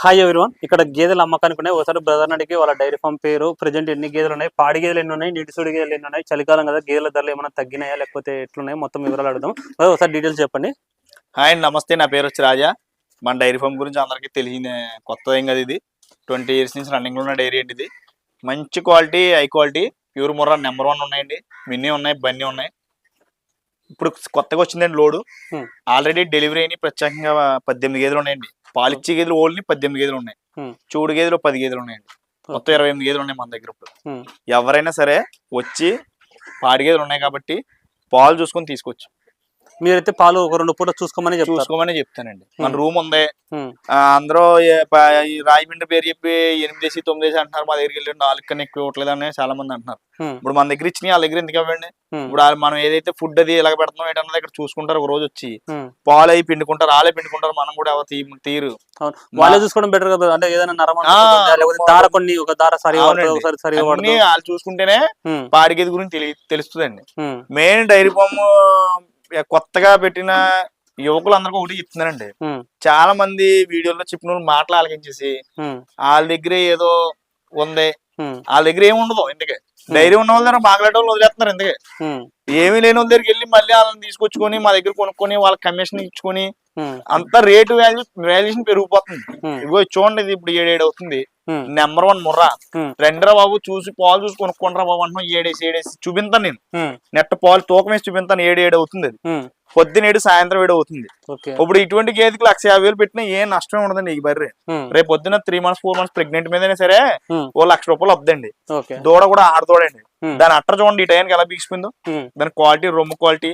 Hi everyone ఇక్కడ గేదెలు అమ్మకానికి ఉన్నాయి ఒకసారి బ్రదర్ అడిగి వాళ్ళ డైరీ ఫామ్ పేరు ప్రజెంట్ ఎన్ని గేదెలు ఉన్నాయి పాడి గేదెలు ఎన్ని ఉన్నాయి నీటి సూడి గేదెలు ఎన్ని ఉన్నాయి చలికాలం కదా గేదెల ధరలు ఏమైనా తగ్గినాయా లేకపోతే ఎట్లున్నాయి మొత్తం వివరాలు అడుగుదాం. ఒకసారి డీటెయిల్స్ చెప్పండి. హాయ్ అండి నమస్తే. నా పేరు వచ్చి రాజా. మన డైరీ ఫామ్ గురించి అందరికీ తెలియని కొత్త ఏం కదా ఇది. ట్వంటీ ఇయర్స్ నుంచి రన్నింగ్ ఉన్న డైరీ అండి ఇది. మంచి quality high quality pure Murrah number one ఉన్నాయండి. మిన్నీ ఉన్నాయి బన్నీ ఉన్నాయి. ఇప్పుడు కొత్తగా వచ్చిందండి లోడు. ఆల్రెడీ డెలివరీ అయిన ప్రత్యేకంగా పద్దెనిమిది గేదెలు ఉన్నాయండి. పాలిచ్చే గేదెలు ఓన్లీ పద్దెనిమిది గేదెలు ఉన్నాయి. చూడు గేదెలు పది గేదెలు ఉన్నాయండి. మొత్తం ఇరవై ఎనిమిది గేదెలు ఉన్నాయి మన దగ్గర ఇప్పుడు. ఎవరైనా సరే వచ్చి పాడి గేదెలు ఉన్నాయి కాబట్టి పాలు చూసుకొని తీసుకోవచ్చు. మీరైతే పాలు ఒక రెండు పూట చూసుకోమని చూసుకోమని చెప్తానండి. మన. రూమ్ ఉంది. అందరూ రాజమండ్రి పేరు చెప్పి ఎనిమిదేసి తొమ్మిదేసి అంటున్నారు మా దగ్గరికి వెళ్ళి. నాలుగు కన్నా ఎక్కువ ఇవ్వట్లేదు అని చాలా మంది అంటున్నారు ఇప్పుడు మన దగ్గర ఇచ్చినాయి వాళ్ళ దగ్గర ఎందుకు ఇవ్వండి? ఇప్పుడు మనం ఏదైతే ఫుడ్ అది ఎలాగ పెడుతున్నాం ఏంటన్నది ఇక్కడ చూసుకుంటారు. ఒక రోజు వచ్చి. పాలు అవి పిండుకుంటారు. వాళ్ళే పిండుకుంటారు. మనం కూడా ఎవరు తీ తీరు. వాళ్ళే చూసుకోవడం బెటర్ కదా. అంటే ఏదైనా దార కొన్ని ఒక దార పడుతుంది వాళ్ళు చూసుకుంటేనే ఉమ్, పాడి గేదె గురించి తెలి తెలుస్తుందండి. మెయిన్ డైరీ ఫామ్ కొత్తగా పెట్టిన యువకులందరికీ ఒకటి చెప్తున్నానండి. ఉమ్, చాలా మంది వీడియోలో చెప్పిన వాళ్ళు మాటలు ఆలకించేసి వాళ్ళ దగ్గర ఏదో ఉంది. వాళ్ళ దగ్గర ఏమి ఉండదు ఎందుకే డైరీ ఉన్న వాళ్ళ దగ్గర మాట్లాడే వాళ్ళు వదిలేస్తున్నారు ఉమ్, ఏమీ లేని వాళ్ళ దగ్గరికి వెళ్ళి మళ్ళీ వాళ్ళని తీసుకొచ్చుకొని మా దగ్గర కొనుక్కొని వాళ్ళ కమిషన్ ఇచ్చుకొని అంత రేటు వాల్యూ వాల్యుయేషన్ పెరిగిపోతుంది. ఇగో చూడండి ఇది ఇప్పుడు ఏడేడు అవుతుంది. Number one Murrah. రెండరా బాబు చూసి పాలు చూసి కొనుక్కుంటారా బాబు అంటున్నాం ఏడేసి ఏడేసి. చూపింతాను నేను. నెట్ పాలు తూకం వేసి చూపింతాను ఏడు ఏడు అవుతుంది అది. ఉమ్, పొద్దున ఏడు సాయంత్రం ఏడు అవుతుంది. ఇప్పుడు ఇటువంటి గేదెకి లక్ష యాభై వేలు పెట్టినా ఏం నష్టమే ఉండదండి ఈ బర్రె. రేపు పొద్దున three months four months pregnant మీదైనా సరే ఓ లక్ష రూపాయలు వద్దండి. దూడ కూడా ఆడదోడండి. దాని అట్ట చూడండి ఈ టైంకి ఎలా బిగిసిపోయిందో. దాని క్వాలిటీ రొమ్ము క్వాలిటీ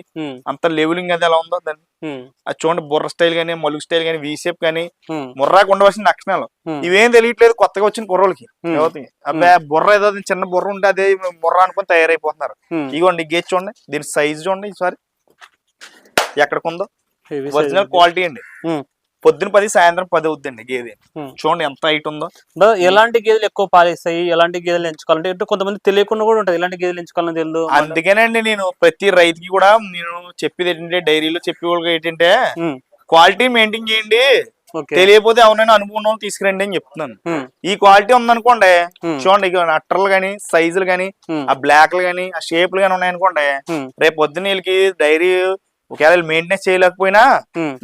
అంత లెవెలింగ్ అది ఎలా ఉందో దాని ఉమ్, అది చూడండి బుర్ర స్టైల్ కానీ మలుగు స్టైల్ షేప్ కానీ ఉమ్, ముర్రాకు ఉండవలసిన లక్షణాలు ఇవేం తెలియట్లేదు కొత్తగా వచ్చిన కుర్రోళ్ళకి. ఉమ్, యువతకి అబ్బే బుర్ర ఏదో చిన్న బుర్ర ఉంటే అదే బుర్ర అనుకుని తయారైపోతున్నారు. ఇగోండి గేజ్ చూడండి దీని సైజ్ చూడండి ఈసారి. ఎక్కడికి ఉందో heavy size ఒరిజినల్. క్వాలిటీ అండి. ఉమ్, పొద్దున పది సాయంత్రం పది అవుద్దండి గేదె. ఉమ్. చూడండి ఎంత హైట్ ఉందో. ఎలాంటి గేదెలు ఎక్కువ పాలిస్తాయి ఎలాంటి గేదెలు ఎంచుకోవాలంటే అంటే కొంతమంది తెలియకుండా కూడా ఉంటుంది. ఎలాంటి గేదెలు ఎంచుకోవాలని తెలియదు అందుకేనండి నేను ప్రతి రైతుకి కూడా నేను చెప్పేది ఏంటంటే డైరీలో చెప్పే వాళ్ళకి ఏంటంటే క్వాలిటీ మెయింటైన్ చేయండి. తెలియకపోతే ఎవరైనా అనుకున్న తీసుకురండి అని చెప్తున్నాను. ఈ క్వాలిటీ ఉందనుకోండి చూడండి అట్టర్లు కానీ సైజులు కానీ ఉమ్, ఆ బ్లాక్లు కానీ ఆ షేప్లు కానీ ఉన్నాయనుకోండి రేపు పొద్దున్న వీళ్ళకి డైరీ ఒకవేళ మెయింటెనెన్స్ చేయలేకపోయినా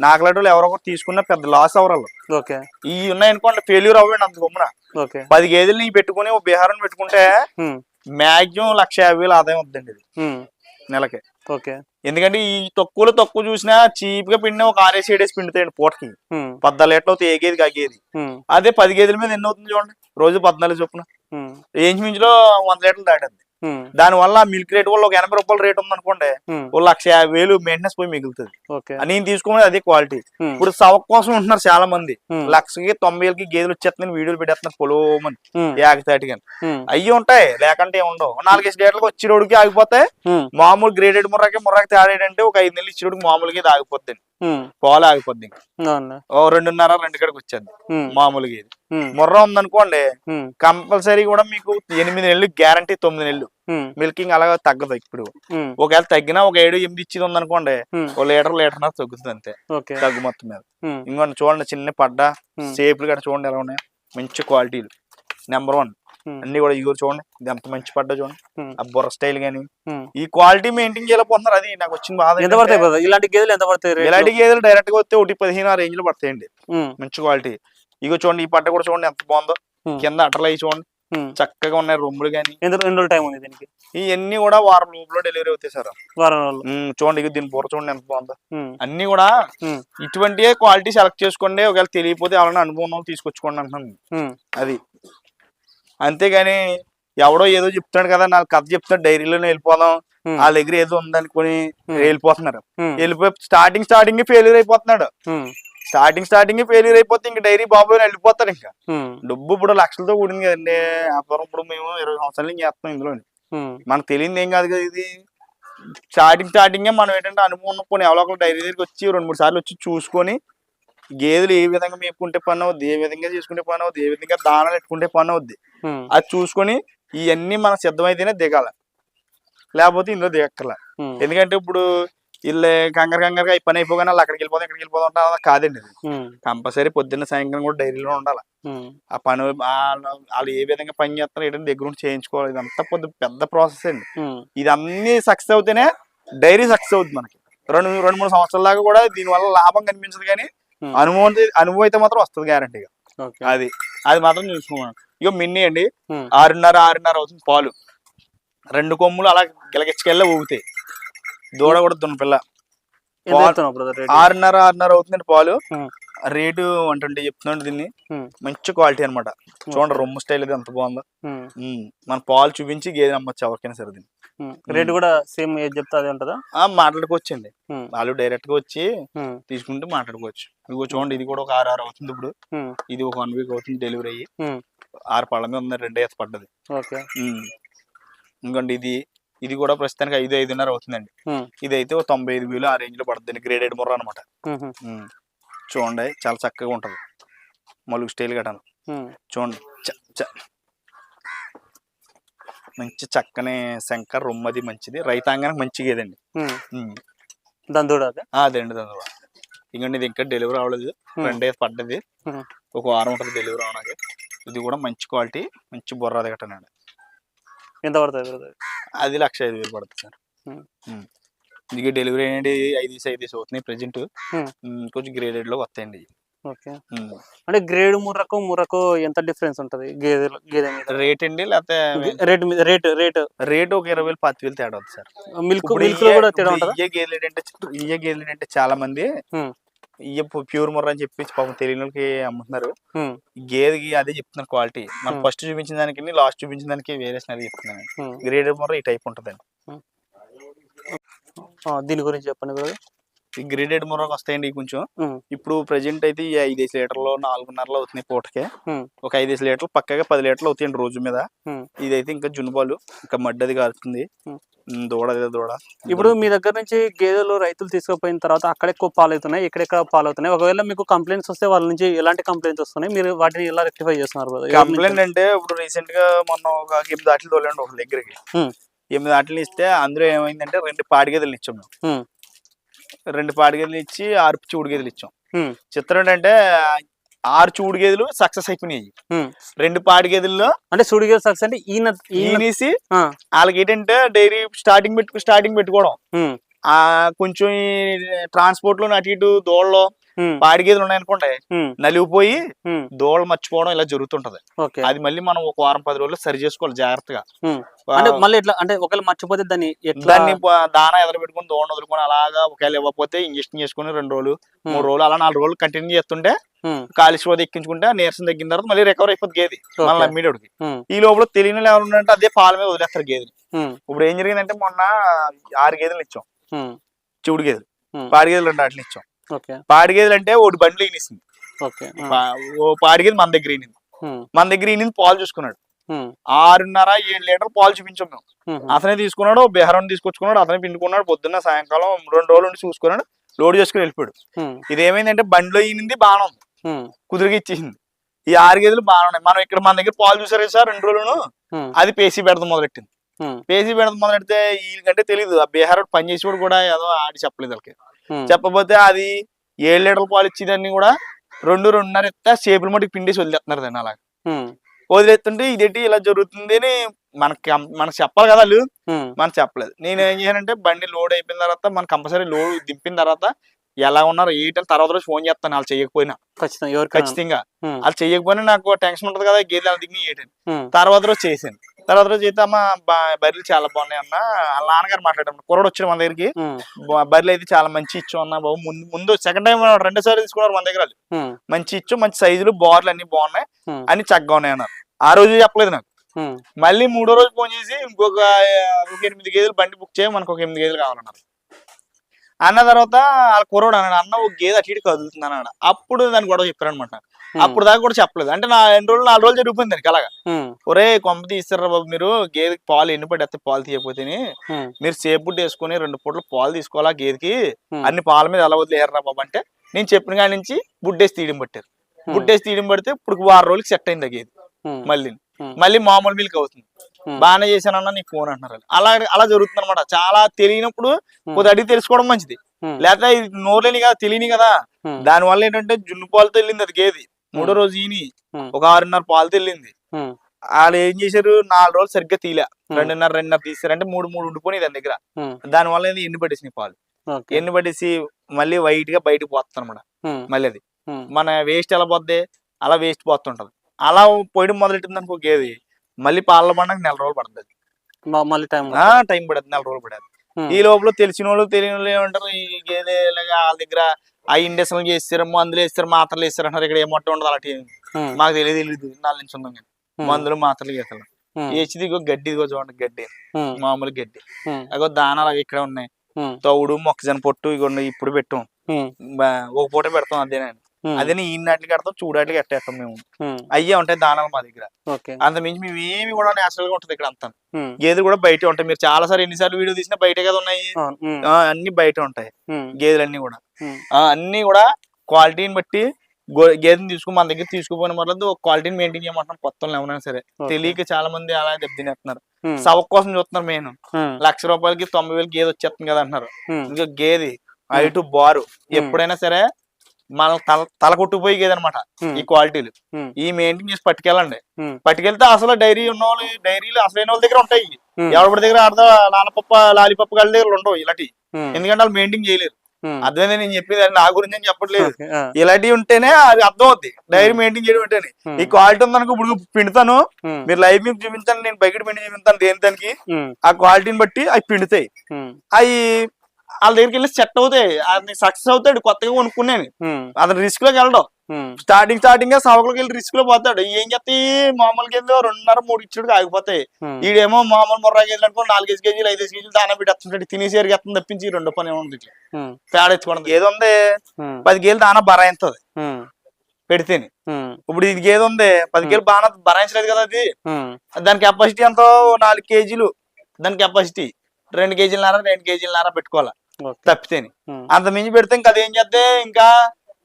నాకులాంటి ఎవరో ఒకరు తీసుకున్నా పెద్ద లాస్ అవరాలు ఓకే. ఈ ఉన్నాయనుకోండి ఫెయిల్యూర్ అవ్వండి అంత గమ్మున ఓకే. పది గేదెలు నీ పెట్టుకుని బీహారం పెట్టుకుంటే మాక్సిమం లక్ష యాభై వేలు ఆదాయం వద్దండి ఇది. నెలకి. ఓకే. ఎందుకంటే ఈ తక్కువలో తక్కువ చూసినా చీప్గా పిండిన ఒక ఆరేసి ఏడేసి పిండుతాయండి పూటకి. పద్నాలుగు లీటర్లు అవుతాయి ఏ గేది ఆ గేది ఉమ్, అదే పది గేదెల మీద ఎన్ని అవుతుంది చూడండి. రోజు పద్నాలుగు చొప్పున. ఏంచి మించిలో వంద లీటర్లు ఉమ్, దాని వల్ల మిల్క్ రేట్ వల్ల ఒక ఎనభై రూపాయల రేట్ ఉంది అనుకోండి ఓ లక్ష యాభై వేలు మెయింటెనెన్స్ పోయి మిగులుతుంది. నేను తీసుకునేది అదే క్వాలిటీ ఇప్పుడు సవక్ కోసం ఉంటున్నారు చాలా మంది లక్షకి తొంభై వేలకి గేదెలు వచ్చేస్తున్నాయి వీడియోలు పెట్టేస్తున్నారు పొలోమని యాగతాటిగా ఉమ్, అయ్యి ఉంటాయి లేకంటే ఉండవు. నాలుగేసి డేట్లకు వచ్చిరోడికి ఆగిపోతాయి ఉమ్, మామూలు గ్రేడెడ్ ముర్రాకి ముర్రాకి తేడా ఏంటంటే ఒక ఐదు నెలలు ఇచ్చిరోడికి మామూలుగా ఉమ్, పాలు ఆగిపోద్ది ఓ రెండున్నర రెండు కడికి వచ్చేది. మామూలుగా ఇది. ముర్రా ఉందనుకోండి కంపల్సరీ కూడా మీకు ఎనిమిది నెలలు గ్యారంటీ తొమ్మిది నెలలు. మిల్కింగ్ అలాగా తగ్గదు ఇప్పుడు. ఒకవేళ తగ్గినా ఒక ఏడు ఎనిమిది ఇచ్చింది ఉందనుకోండి ఓ లీటర్ లీటర్ తగ్గుతుంది అంతే. తగ్గు మొత్తం మీద. ఇంకోటి చూడండి చిన్న పడ్డ షేప్లు కూడా చూడండి ఎలా ఉన్నాయి. మంచి క్వాలిటీలు. Number one. అన్ని కూడా ఇగో చూడండి. ఇది ఎంత మంచి పడ్డ చూడండి. ఆ బుర్ర స్టైల్ గానీ. ఈ క్వాలిటీ మెయింటైన్ చేయలేకపోతున్నారు. అది నాకు వచ్చిన బాధ ఎంత పడతాయి ఇలాంటి గేదెలు ఎంత పడతాయి? ఇలాంటి గేదెలు డైరెక్ట్గా వస్తే ఒకటి పదిహేను ఆ రేంజ్లో పడతాయండి. మంచి క్వాలిటీ. ఇగో చూడండి ఈ పట్ట కూడా చూడండి ఎంత బాగుందో. కింద అట్టలు అవి చూడండి. చక్కగా ఉన్నాయి రొమ్ములు కానీ టైం ఉంది దీనికి? ఇవన్నీ కూడా వారం లోపల డెలివరీ అవుతాయి సార్. వారం చూడండి దీని బుర్ర చూడండి ఎంత బాగుందో. అన్ని కూడా ఇటువంటి క్వాలిటీ సెలెక్ట్ చేసుకోండి ఒకవేళ తెలియకపోతే ఎవరైనా అనుభవం తీసుకొచ్చుకోండి అంటున్నాను. అది. అంతేగాని ఎవడో ఏదో చెప్తాడు కదా నాకు కథ చెప్తాడు డైరీలోనే వెళ్ళిపోదాం. వాళ్ళ దగ్గర ఏదో ఉందనుకొని వెళ్ళిపోతున్నారు. వెళ్ళిపోయి స్టార్టింగ్ స్టార్టింగ్ ఫెయిల్యూర్ అయిపోతున్నాడు. స్టార్టింగ్ స్టార్టింగ్ ఫెయిల్యూర్ అయిపోతే ఇంకా డైరీ బాబు వెళ్ళిపోతాడు ఇంకా. డబ్బు ఇప్పుడు లక్షలతో కూడింది కదండి. వ్యాపారం ఇప్పుడు మేము ఇరవై సంవత్సరాల నుంచి చేస్తాం ఇందులో. మనకు తెలియదు ఏం కాదు కదా ఇది. స్టార్టింగ్ స్టార్టింగ్ మనం ఏంటంటే అనుభవం ఉన్నప్పుడు ఎవరో ఒకరు డైరీ దగ్గరికి వచ్చి రెండు మూడు సార్లు వచ్చి చూసుకొని గేదెలు ఏ విధంగా మేపుకుంటే పని అవుద్ది ఏ విధంగా చేసుకుంటే పని అవుద్ది ఏ విధంగా దానాలు పెట్టుకుంటే పని అవుద్ది. అది చూసుకొని ఇవన్నీ మనకు సిద్ధమైతేనే దిగాల. లేకపోతే ఇందులో దిగక్కర్ల. ఎందుకంటే ఇప్పుడు వీళ్ళు కంగారు కంగారుగా ఈ పని అయిపోగానే వాళ్ళు అక్కడికి వెళ్ళిపోతాం ఇక్కడికి వెళ్ళిపోతాం అలా కాదండి ఇది కంపల్సరీ పొద్దున్న సాయంత్రం కూడా డైరీలో ఉండాలి. ఆ పని వాళ్ళ- వాళ్ళు ఏ విధంగా పని చేస్తారో ఏంటంటే దగ్గర ఉండి చేయించుకోవాలి. ఇదంతా పొద్దు పెద్ద ప్రాసెస్ అండి. ఉమ్, ఇది అన్ని సక్సెస్ అవుతేనే డైరీ సక్సెస్ అవుతుంది మనకి. రెండు రెండు మూడు సంవత్సరాల దాకా కూడా దీనివల్ల లాభం కనిపించదు కానీ. అనుభవం అనుభవం అయితే మాత్రం వస్తుంది గ్యారంటీగా అది అది మాత్రం చూసుకున్నాను ఇక మిన్ని అండి. ఆరున్నర ఆరున్నర అవుతుంది పాలు రెండు కొమ్ములు అలా గిలగిచ్చకెళ్ళ ఊగుతాయి దూడ కూడా దున్న పిల్ల ఆరున్నర ఆరున్నర అవుతుందండి పాలు. రేటు అంటే చెప్తున్నాడు దీన్ని. మంచి క్వాలిటీ అన్నమాట చూడండి రొమ్ము స్టైల్ ఇది ఎంత బాగుందో మన పాలు చూపించి గేదె అమ్మచ్చు ఎవరికైనా సరే దీన్ని. రేట్ కూడా సేమ్ ఏది చెప్తే అదే ఉంటుందా ఆ, మాట్లాడుకోవచ్చండి ఉమ్, వాళ్ళు డైరెక్ట్గా వచ్చి తీసుకుంటే మాట్లాడుకోవచ్చు ఇదిగో చూడండి ఇది కూడా ఒక ఆరు ఆరు అవుతుంది ఇప్పుడు ఇది ఒక వన్ వీక్ అవుతుంది డెలివరీ అయ్యి. ఆరు పళ్ళ మీద ఉంది రెండు వేసి పడ్డది. ఓకే. ఇంకోండి ఇది ఇది కూడా ప్రస్తుతానికి ఐదు ఐదున్నర అవుతుందండి. ఇది అయితే ఒక తొంభై ఐదు వేలు ఆ రేంజ్లో పడుతుంది గ్రేడెడ్ ముర్ర అనమాట చూడండి చాలా చక్కగా ఉంటది. Mulugu style um. చూడండి మంచి చక్కని శంకర్ రొమ్మది మంచిది. రైతాంగానికి మంచిగా ఏదండి ఉమ్. ఉమ్. దాని దూడ అదే అదండి ఇంకండి ఇది ఇంకా డెలివరీ అవ్వలేదు. రెండు డేస్ పడ్డది. ఒక వారం ఉంటుంది డెలివరీ అవడానికి ఇది కూడా మంచి క్వాలిటీ మంచి బొర్ర దిగటనండి ఎంత పడుతుంది అది లక్ష ఐదు వేలు పడుతుంది సార్. ఇది డెలివరీ అనేది ఐదు ఐదు అవుతున్నాయి ప్రజెంట్. Hmm. కొంచెం గ్రేడెడ్లో వస్తాయండి. ఓకే. అంటే గ్రేడ్ ముర్రకు ముర్రకు ఎంత డిఫరెన్స్ ఉంటది? గేదె రేట్ అండి లేకపోతే రేట్ మీద రేట్ రేట్ రేట్ ఒక ఇరవై వేలు పది వేలు తేడా సార్. మిల్క్ మిల్క్లో కూడా తేడా ఉంటుందా? ఇయ్యే గేదెలు ఏంటంటే ఇయ్యే గేదెలు ఏంటంటే చాలా మంది. ఇయ్య ప్యూర్ ముర్ర అని చెప్పి పాపం తెలియని వాళ్ళకి అమ్ముతున్నారు. గేదెకి అదే చెప్తున్నారు క్వాలిటీ. మనం. ఫస్ట్ చూపించిన దానికి లాస్ట్ చూపించిన దానికి వేరియేషన్ అది చెప్తున్నాను ఉమ్. గ్రేడెడ్ ముర్ర ఈ టైప్ ఉంటుందండి ఆ, దీని గురించి చెప్పండి ఈ గ్రేడెడ్ ముర్రకు వస్తాయండి కొంచెం. ఇప్పుడు ప్రజెంట్ అయితే ఈ ఐదేసి లీటర్లు నాలుగున్నరలో అవుతున్నాయి పూటకే. ఒక ఐదేసి లీటర్లు పక్కగా పది లీటర్లు అవుతాయండి రోజు మీద. ఇదైతే ఇంకా జున్నుబాలు ఇంకా మడ్డది కారుతుంది. దూడ అదే దూడ. ఇప్పుడు మీ దగ్గర నుంచి గేదెలు రైతులు తీసుకుపోయిన తర్వాత అక్కడ ఎక్కువ పాలు అవుతున్నాయి ఇక్కడెక్కడ పాలు అవుతున్నాయి. ఒకవేళ మీకు కంప్లైంట్స్ వస్తే వాళ్ళ నుంచి ఎలాంటి కంప్లైంట్స్ వస్తున్నాయి? మీరు వాటిని ఎలా రెక్టిఫై చేస్తున్నారు? కంప్లైంట్ అంటే ఇప్పుడు రీసెంట్గా మొన్న ఒక ఎనిమిది ఆటలు తోలండి ఒక దగ్గరికి. ఎనిమిది ఆటలు ఇస్తే అందులో ఏమైందంటే రెండు పాడి గేదెలు ఇచ్చాం మేము. Hmm. రెండు పాడి గేదెలు ఇచ్చి ఆరు చూడు గేదెలు ఇచ్చాం. చిత్రం ఏంటంటే ఆరు చూడు గేదెలు సక్సెస్ అయిపోయినాయి. రెండు పాడి గేదెల్లో అంటే సుడి గేదె సక్సెస్ అంటే ఈయన ఈయన ఈనేసి ఆ, వాళ్ళకి ఏంటంటే డైరీ స్టార్టింగ్ పెట్టు స్టార్టింగ్ పెట్టుకోవడం. ఆ కొంచెం ట్రాన్స్పోర్ట్లో అటు ఇటు దోళ్ళలో పాడి గేదెలు ఉన్నాయనుకోండి నలిగిపోయి దోళ్ళు మర్చిపోవడం ఇలా జరుగుతుంటది. అది మళ్ళీ మనం ఒక వారం పది రోజులు సరి చేసుకోవాలి జాగ్రత్తగా. అంటే మళ్ళీ ఎట్లా అంటే ఒకవేళ మర్చిపోతే దాన్ని దాన్ని దానా ఎదురు పెట్టుకుని దోణ వదులుకొని అలాగా ఒకవేళ ఇవ్వకపోతే ఇంజక్షన్ చేసుకుని రెండు రోజులు మూడు రోజులు అలా నాలుగు రోజులు కంటిన్యూ చేస్తుంటే కాలుష్యం ఎక్కించుకుంటే నీరసం తగ్గిన తర్వాత మళ్ళీ రికవర్ అయిపోతుంది గేది. మళ్ళీ. అమ్మేటోడికి ఈ లోపల తెలియని ఎవరు ఉన్నారంటే అదే పాల మీద వదిలేస్తారు గేదెని. ఇప్పుడు ఏం జరిగిందంటే మొన్న ఆరు గేదెలు ఇచ్చాం. చెవుడు గేదెలు. పాడి గేదెలు రెండు వాటిని ఇచ్చాం. పాడి గేదెలు అంటే ఒకటి బండ్లు ఈనిసింది. ఓ పాడి గేదె మన దగ్గర ఈనింది. మన దగ్గర ఈనింది పాలు చూసుకున్నాడు. ఆరున్నర ఏడు లీటర్ పాలు చూపించాం మేము. అతనే తీసుకున్నాడు బెహరం తీసుకొచ్చుకున్నాడు అతనే పిండుకున్నాడు పొద్దున్న సాయంకాలం రెండు రోజులు ఉండి చూసుకున్నాడు లోడ్ చేసుకుని వెళ్ళిపోయాడు. ఉమ్, ఇది ఏమైందంటే బండిలో ఈనింది బాణం ఉంది. కుదురుగా ఇచ్చేసింది. ఈ ఆరు గేదెలు బాగానే ఉన్నాయి. మనం ఇక్కడ మన దగ్గర పాలు చూసారు సార్? రెండు రోజులు ఉమ్, అది పేసి పెడతాం మొదలెట్టింది. పేసి పెడతాం మొదలెడితే వీళ్ళకంటే తెలియదు ఆ బీహార్ పని చేసేవాడు కూడా ఏదో ఆడి చెప్పలేదు వాళ్ళకి. ఉమ్, చెప్పకపోతే అది ఏడు లీటర్ల పాలు ఇచ్చేదాన్ని కూడా రెండు రెండున్నర ఇస్తే చేపల మటుకు పిండేసి వదిలేస్తున్నారు దాన్ని అలా ఉమ్, వదిలేస్తుంటే ఇదేంటి ఇలా జరుగుతుంది అని మనకి మనకి చెప్పాలి కదా వాళ్ళు? మనకు చెప్పలేదు. నేను ఏం చేశానంటే బండి లోడ్ అయిపోయిన తర్వాత మన కంపల్సరీ లోడ్ దింపిన తర్వాత ఎలా ఉన్నారు ఏంటని తర్వాత రోజు ఫోన్ చేస్తాను వాళ్ళు చేయకపోయినా. ఖచ్చితంగా ఖచ్చితంగా. వాళ్ళు చేయకపోయినా నాకు టెన్షన్ ఉంటుంది కదా గేదెలు దిగి ఏంటని తర్వాత రోజు చేశాను. తర్వాత రోజు అయితే అమ్మ బర్రెలు చాలా బాగున్నాయి అన్న. వాళ్ళ నాన్నగారు మాట్లాడారు కుర్రోడు వచ్చాడు మన దగ్గరికి. బర్రెలు అయితే చాలా మంచి ఇచ్చాం అన్న బాబు. ముందు ముందు సెకండ్ టైం రెండో సారి తీసుకున్నారు మన దగ్గర మంచి ఇచ్చు మంచి సైజులు బార్లు అన్ని బాగున్నాయి. అన్ని చక్కగా ఉన్నాయి అన్నారు. ఆ రోజు చెప్పలేదు నాకు. మళ్ళీ మూడో రోజు ఫోన్ చేసి ఇంకొక ఒక ఎనిమిది గేదెలు బండి బుక్ చేయ మనకు ఒక ఎనిమిది గేదెలు కావాలన్నారు. అన్న తర్వాత వాళ్ళ కుర్రోడు అన్నాడు అన్న ఒక గేదె అటు ఇటు కదులుతుంది అన్నాడు అప్పుడు దాని గొడవ చెప్పారు అనమాట ఉమ్, అప్పుడు దాకా కూడా చెప్పలేదు. అంటే నా ఎన్ని రోజులు నాలుగు రోజులు జరిగిపోయింది దానికి అలాగా. ఒరే కొంప తీస్తారా బాబు మీరు గేదెకి పాలు ఎన్ని పడి పాలు తీయకపోతేనే ఉమ్, మీరు సేపు బుడ్డ వేసుకుని రెండు పూటలు పాలు తీసుకోవాలా గేదెకి? అన్ని పాల మీద ఎలా వదిలేయర్రా బాబు అంటే నేను చెప్పిన కాడి నుంచి బుడ్డేసి తీయడం పట్టారు. బుడ్డేసి తీయడం పడితే ఇప్పుడు వారం రోజులకి సెట్ అయింది ఆ గేదె. మళ్ళీ. మళ్ళీ మామూలు మిల్క్ అవుతుంది. బాగానే చేశానన్నా నీ ఫోన్ అంటున్నారు. అలా అలా జరుగుతుంది అనమాట చాలా తెలియనప్పుడు కొద్ది అడిగి తెలుసుకోవడం మంచిది. లేకపోతే ఇది నోరులేని కదా తెలియని కదా. దాని వల్ల ఏంటంటే జున్ను పాలతో వెళ్ళింది అది గేది. మూడో రోజు ఈని. ఒక ఆరున్నర వెళ్ళింది Hmm. వాళ్ళు ఏం చేశారు? నాలుగు రోజులు సరిగ్గా తీలే. రెండున్నర రెండున్నర తీసారంటే మూడు మూడు ఉండిపోయి దాని దగ్గర. దాని వల్ల ఎండు పట్టేసినాయి పాలు. ఎండు పట్టేసి మళ్ళీ వైట్గా బయటకు పోతుంది అనమాట మళ్ళీ అది. మన వేస్ట్ ఎలా పోద్ది? అలా వేస్ట్ పోతుంటది. అలా పోయడం మొదలెట్టింది అనుకో గేది మళ్ళీ పాల పండగ నెల రోజులు పడుతుంది మళ్ళీ టైం ఆ టైం పడుతుంది. నెల రోజులు పడేది. ఈ లోపల తెలిసిన వాళ్ళు తెలియని వాళ్ళు ఏమంటారు? ఈ గేదె వాళ్ళ దగ్గర ఆ ఇండస్ట్రీలు చేస్తారు మందులు వేస్తారు మాత్రలు వేస్తారు అంటారు ఇక్కడ ఏమంట ఉండదు అలాంటి మాకు తెలియదు తెలియదు. నాలుగు నుంచి ఉన్నాం కానీ మందులు మాత్రలు గీతలు ఉమ్, వేసి ఇగో గడ్డి ఇదిగో చూడండి గడ్డి. మామూలు గడ్డి. అగో దానాలు ఇక్కడ ఉన్నాయి. తౌడు మొక్కజొన్న పొట్టు ఇగో ఇప్పుడు పెట్టాం. ఒక పూట పెడతాం అదేనే ఉమ్, అదే ఈ నాటికి కడతాం చూడాటికి కట్టేస్తాం మేము. అయ్యే ఉంటాయి దానాలు మా దగ్గర. అంత మించి మేము ఏమి కూడా నేచురల్గా ఉంటుంది ఇక్కడ అంతా. గేదెలు కూడా బయట ఉంటాయి. మీరు చాలా సార్లు ఎన్నిసార్లు వీడియో తీసినా బయటే కదా ఉన్నాయి. అన్ని బయట ఉంటాయి. గేదెలు అన్ని కూడా. అన్ని కూడా క్వాలిటీని బట్టి గేదెని తీసుకుని మన దగ్గర తీసుకుపోయిన ఒక క్వాలిటీని మెయింటైన్ చేయమంటున్నాం కొత్త ఎవరైనా సరే. తెలియక చాలా మంది అలా దెబ్బతినేస్తున్నారు. సవక్ కోసం చూస్తున్నారు మెయిన్. లక్ష రూపాయలకి తొంభై వేలు గేదె వచ్చేస్తుంది కదా అంటున్నారు. ఇంకా గేది ఐటు బారు ఎప్పుడైనా సరే మన తల తల కొట్టుకుపోయి గేదె అనమాట ఉమ్, ఈ క్వాలిటీలు. ఈ మెయింటైన్ చేసి పట్టుకెళ్ళండి పట్టుకెళ్తే అసలు డైరీ ఉన్న వాళ్ళు డైరీలు అసలైన వాళ్ళ దగ్గర ఉంటాయి. ఎవరి దగ్గర ఆడదా నానపప్ప లాలిపప్ప గారి దగ్గర ఉండవు ఇలాంటి ఎందుకంటే వాళ్ళు మెయింటైన్ చేయలేరు. అర్థమైంది నేను చెప్పేది? అది నా గురించి అని చెప్పట్లేదు. ఇలాంటివి ఉంటేనే అది అర్థం అవుద్ది డైరీ మెయింటైన్ చేయడం ఉంటేనే. ఈ క్వాలిటీ ఉందనుకో ఇప్పుడు పిండుతాను. మీరు లైవ్ మీద చూపించాను నేను బయట పిండి చూపించాను దేని దానికి ఆ క్వాలిటీని బట్టి అవి పిండుతాయి. అవి వాళ్ళ దగ్గరికి వెళ్ళి సెట్ అవుతాయి. అది సక్సెస్ అవుతాడు కొత్తగా కొనుక్కున్నాను. అతను రిస్క్లోకి వెళ్ళడం. స్టార్టింగ్ స్టార్టింగ్గా సవకులకి వెళ్ళి రిస్క్లో పోతాడు. ఏం చెప్తే మామూలుగా ఏందో రెండున్నర మూడు ఇచ్చుడు ఆగిపోతాయి. ఈడేమో మామూలు ముర్రా కేజీలు అనుకో నాలుగైదు కేజీలు ఐదు కేజీలు దానా పెట్టి తినేసి ఎరిగేస్తుంది తప్పించి రెండో పని ఏముంది పేడ ఎత్తుకోవడం ఏదో ఉంది? పది కేజీలు దానా బరాయిస్తుంది ఉమ్, పెడితేనే. ఇప్పుడు ఇది ఏదో ఉంది? పది కేజీలు బాగా బరాయించలేదు కదా అది. దాని కెపాసిటీ ఎంతో? నాలుగు కేజీలు. దాని కెపాసిటీ రెండు కేజీలన్నర రెండు కేజీలన్నర పెట్టుకోవాలి. ఓకే, తప్పితేని. అంత మించి పెడితే ఇంకా అదేం చేస్తే ఇంకా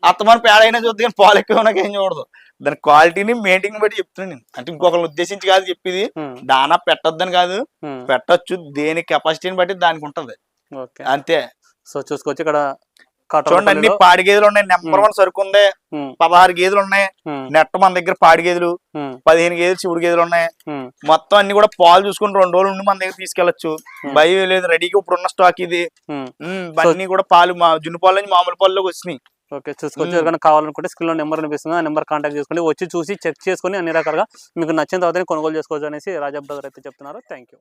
అత్తమాన పేడ అయినా చూద్ది కానీ పాలు ఎక్కువ నాకు ఏం చూడదు. దాని క్వాలిటీని మెయింటైన్ బట్టి చెప్తున్నాను నేను. అంటే ఇంకొకరిని ఉద్దేశించి కాదు చెప్పేది. దానా పెట్టొద్దని కాదు. పెట్టొచ్చు. దేని కెపాసిటీని బట్టి దానికి ఉంటది. అంతే. సో చూసుకోవచ్చు. ఇక్కడ చూడండి అన్ని పాడి గేదెలు ఉన్నాయి. నెంబర్ వన్ సరుకు ఉంది. పదహారు గేదెలు ఉన్నాయి. నెట్ మన దగ్గర పాడి గేదెలు. పదిహేను గేదెలు శివుడు గేదెలు ఉన్నాయి. మొత్తం అన్ని కూడా పాలు చూసుకుని రెండు రోజులు ఉండి మన దగ్గర తీసుకెళ్ళొచ్చు భయం లేదు. రెడీగా ఇప్పుడు ఉన్న స్టాక్ ఇది. అన్ని కూడా పాలు మా జున్ను పాలు నుంచి మామూలు పాల్లోకి వచ్చినాయి. ఓకే చూసుకోవచ్చు. ఎవరికైనా కావాలనుకుంటే స్క్రీన్లో నెంబర్ అనిపిస్తుంది ఆ నెంబర్ కాంటాక్ట్ చేసుకోండి. వచ్చి చూసి చెక్ చేసుకొని అన్ని రకాలుగా మీకు నచ్చిన తర్వాత కొనుగోలు చేసుకోవచ్చు అనేసి రాజా బ్రదర్ అయితే చెప్తున్నారు. Thank you